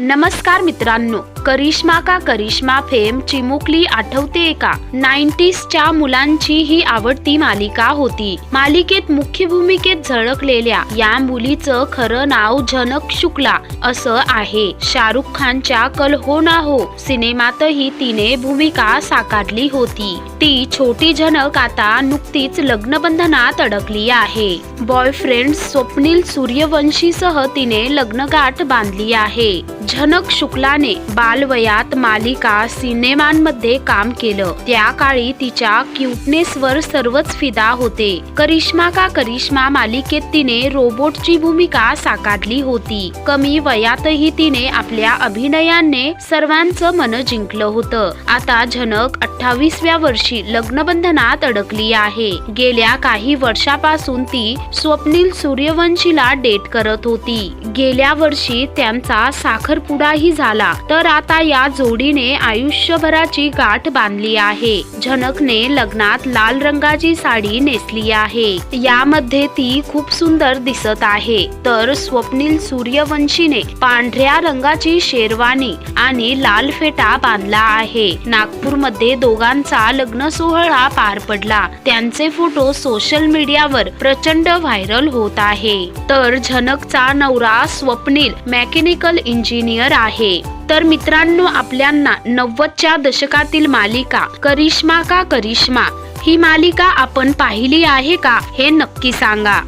नमस्कार मित्रांनो. करिश्मा का करिश्मा फेम चिमुकली आठवते का नाईन्टीजच्या मुलांची ही आवडती मालिका होती. मालिकेत मुख्य भूमिकेत झळकलेल्या या मुलीचं खरं नाव झनक शुक्ला असं आहे. शाहरुख खानच्या कल हो ना हो सिनेमातही तिने भूमिका साकारली होती. ती छोटी झनक आता नुकतीच लग्नबंधनात अडकली आहे. बॉयफ्रेंड स्वप्नील सूर्यवंशीसह तिने लग्नगाठ बांधली आहे. झनक शुक्लाने बाल बालवयात मालिका सिनेमांमध्ये काम केलं. त्या काळी तिच्या क्यूटनेसवर सर्वच फिदा होते. करिश्मा का करिश्मा मालिकेत तिने रोबोटची भूमिका साकारली होती. कमी वयातही तिने आपल्या अभिनयाने सर्वांचं मन जिंकलं होतं. आता झनक अठ्ठावीसव्या वर्षी लग्नबंधनात अडकली आहे. गेल्या काही वर्षापासून ती स्वप्नील सूर्यवंशीला डेट करत होती. गेल्या वर्षी त्यांचा साखरपुडाही झाला. तर आता या जोडीने आयुष्यभराची गाठ बांधली आहे. झनकने लग्नात लाल रंगाची साडी नेसली आहे. यामध्ये ती खूप सुंदर दिसत आहे. तर स्वप्नील सूर्यवंशीने पांढऱ्या रंगाची शेरवानी आणि लाल फेटा बांधला आहे. नागपूरमध्ये दोघांचा लग्न सोहळा पार पडला. त्यांचे फोटो सोशल मीडियावर प्रचंड व्हायरल होत आहे. तर झनकचा नवरा स्वप्नील मेकॅनिकल इंजिनियर आहे. तर मित्रांनो आपल्यांना नव्वदच्या दशकातील मालिका करिश्मा का करिश्मा? ही मालिका आपण पाहिली आहे का? हे नक्की सांगा.